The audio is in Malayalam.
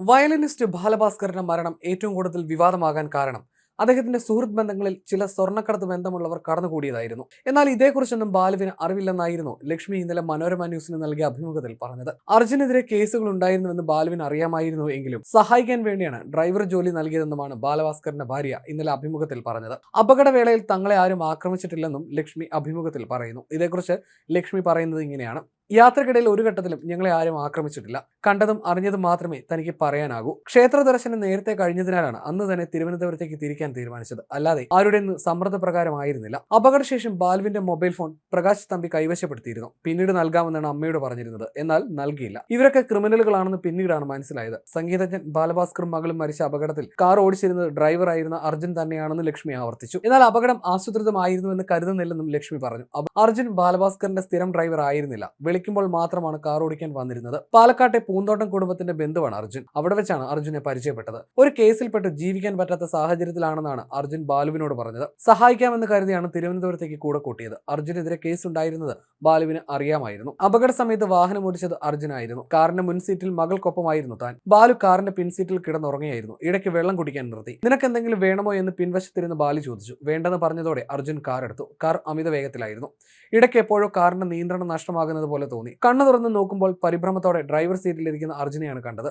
വയലിനിസ്റ്റ് ബാലഭാസ്കറിന്റെ മരണം ഏറ്റവും കൂടുതൽ വിവാദമാകാൻ കാരണം അദ്ദേഹത്തിന്റെ സുഹൃത്ത് ബന്ധങ്ങളിൽ ചില സ്വർണക്കടത്ത് ബന്ധമുള്ളവർ കടന്നുകൂടിയതായിരുന്നു. എന്നാൽ ഇതേക്കുറിച്ചൊന്നും ബാലുവിന് അറിവില്ലെന്നായിരുന്നു ലക്ഷ്മി ഇന്നലെ മനോരമ ന്യൂസിന് നൽകിയ അഭിമുഖത്തിൽ പറഞ്ഞത്. അർജുനെതിരെ കേസുകൾ ഉണ്ടായിരുന്നുവെന്ന് ബാലുവിന് അറിയാമായിരുന്നു എങ്കിലും സഹായിക്കാൻ വേണ്ടിയാണ് ഡ്രൈവർ ജോലി നൽകിയതെന്നുമാണ് ബാലഭാസ്കറിന്റെ ഭാര്യ ഇന്നലെ അഭിമുഖത്തിൽ പറഞ്ഞത്. അപകടവേളയിൽ തങ്ങളെ ആരും ആക്രമിച്ചിട്ടില്ലെന്നും ലക്ഷ്മി അഭിമുഖത്തിൽ പറയുന്നു. ഇതേക്കുറിച്ച് ലക്ഷ്മി പറയുന്നത് ഇങ്ങനെയാണ്. യാത്രക്കിടയിൽ ഒരു ഘട്ടത്തിലും ഞങ്ങളെ ആരും ആക്രമിച്ചിട്ടില്ല. കണ്ടതും അറിഞ്ഞതും മാത്രമേ തനിക്ക് പറയാനാകൂ. ക്ഷേത്ര ദർശനം നേരത്തെ കഴിഞ്ഞതിനാലാണ് അന്ന് തന്നെ തിരുവനന്തപുരത്തേക്ക് തിരിക്കാൻ തീരുമാനിച്ചത്. അല്ലാതെ ആരുടെ സമ്മർദ്ദപ്രകാരമായിരുന്നില്ല അപകടശേഷം ബാലുവിന്റെ മൊബൈൽ ഫോൺ പ്രകാശ് തമ്പി കൈവശപ്പെടുത്തിയിരുന്നു. പിന്നീട് നൽകാമെന്നാണ് അമ്മയോട് പറഞ്ഞിരുന്നത്. എന്നാൽ നൽകിയില്ല. ഇവരൊക്കെ ക്രിമിനലുകളാണെന്ന് പിന്നീടാണ് മനസ്സിലായത്. സംഗീതജ്ഞൻ ബാലഭാസ്കറും മകളും മരിച്ച അപകടത്തിൽ കാർ ഓടിച്ചിരുന്നത് ഡ്രൈവറായിരുന്ന അർജുൻ തന്നെയാണെന്ന് ലക്ഷ്മി ആവർത്തിച്ചു. എന്നാൽ അപകടം ആസൂത്രിതമായിരുന്നുവെന്ന് കരുതുന്നില്ലെന്നും ലക്ഷ്മി പറഞ്ഞു. അർജുൻ ബാലഭാസ്കറിന്റെ സ്ഥിരം ഡ്രൈവർ ആയിരുന്നില്ല. വിളിക്കുമ്പോൾ മാത്രമാണ് കാർ ഓടിക്കാൻ വന്നിരുന്നത്. പാലക്കാട്ടെ പൂന്തോട്ടം കുടുംബത്തിന്റെ ബന്ധുവാണ് അർജുൻ. അവിടെ വെച്ചാണ് അർജുനെ പരിചയപ്പെട്ടത്. ഒരു കേസിൽപ്പെട്ട് ജീവിക്കാൻ പറ്റാത്ത സാഹചര്യത്തിലാണെന്നാണ് അർജുൻ ബാലുവിനോട് പറഞ്ഞത്. സഹായിക്കാമെന്ന് കരുതിയാണ് തിരുവനന്തപുരത്തേക്ക് കൂടെ കൂട്ടിയത്. അർജുനെതിരെ കേസ് ഉണ്ടായിരുന്നത് ബാലുവിന് അറിയാമായിരുന്നു. അപകട സമയത്ത് വാഹനം ഓടിച്ചത് അർജുനായിരുന്നു. കാറിന്റെ മുൻസീറ്റിൽ മകൾക്കൊപ്പമായിരുന്നു താൻ. ബാലു കാറിന്റെ പിൻസീറ്റിൽ കിടന്നുറങ്ങിയായിരുന്നു ഇടയ്ക്ക് വെള്ളം കുടിക്കാൻ നിർത്തി. നിനക്ക് എന്തെങ്കിലും വേണമോ? എന്ന് പിൻവശത്തിരുന്ന് ബാലു ചോദിച്ചു. വേണ്ടെന്ന് പറഞ്ഞതോടെ അർജുൻ കാർ എടുത്തു കാർ അമിത വേഗത്തിലായിരുന്നു. ഇടയ്ക്ക് എപ്പോഴോ കാറിന്റെ നിയന്ത്രണം നഷ്ടമാകുന്നത് പോലെ തോന്നി. കണ്ണു തുറന്ന് നോക്കുമ്പോൾ പരിഭ്രമത്തോടെ ഡ്രൈവർ സീറ്റിലിരിക്കുന്ന അർജുനെയാണ് കണ്ടത്.